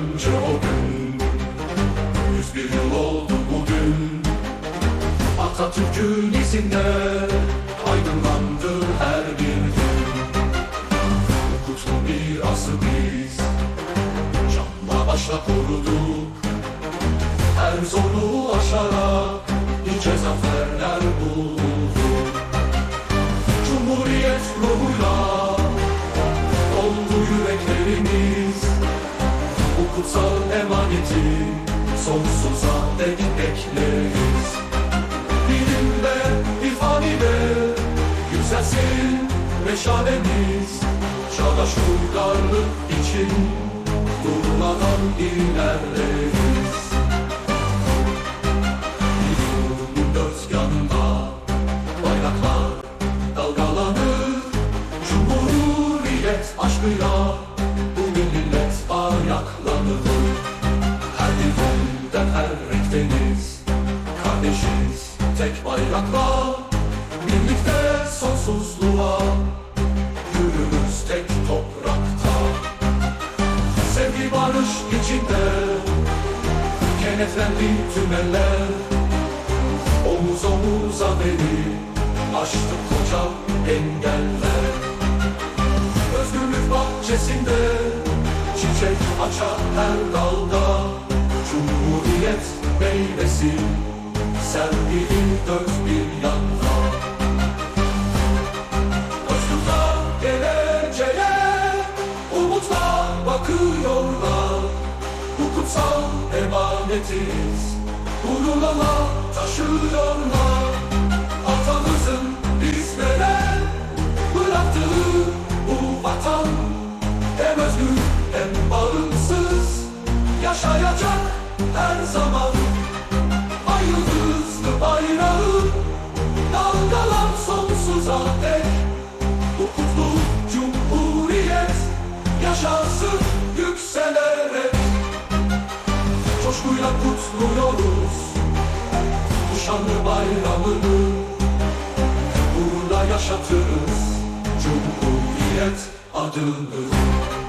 önce o gün Yüz bir yıl oldu bugün. Atatürk'ün izinde Aydınlandı her bir gün. Kutlu mirası biz Canla başla koruduk Her zorluğu aşarak Nice zaferler bulduk kutsal emaneti sonsuza dek bekleriz. Bilim ve irfan ile yükselsin meşalemiz Çağdaş uygarlık için durmadan ilerleriz. Yurdumun dört yanında bayraklar dalgalanır. Cumhuriyet aşkıyla renkteniz Kardeşiz tek bayrakla Birlikte sonsuzluğa Yürürüz tek toprakta. Sevgi barış içinde Kenetlendi tüm eller Omuz omuza verip Aştık koca engeller. Özgürlük bahçesinde Çiçek açar her dalda Cumhuriyet meyvesi Sergilir dört bir yanda Özgürler geleceğe Umutla bakıyorlar. Bu kutsal emanetiz Gururla taşıyorlar. Atamızın bizlere Bıraktığı bu vatan Hem özgür hem bağımsız Yaşayacak her zaman. Ay yıldızlı bayrağı Dalgalan sonsuza dek Bu kutlu cumhuriyet Yaşasın yükselerek Coşkuyla kutluyoruz Bu şanlı bayramını. Gururla yaşatırız Cumhuriyet adını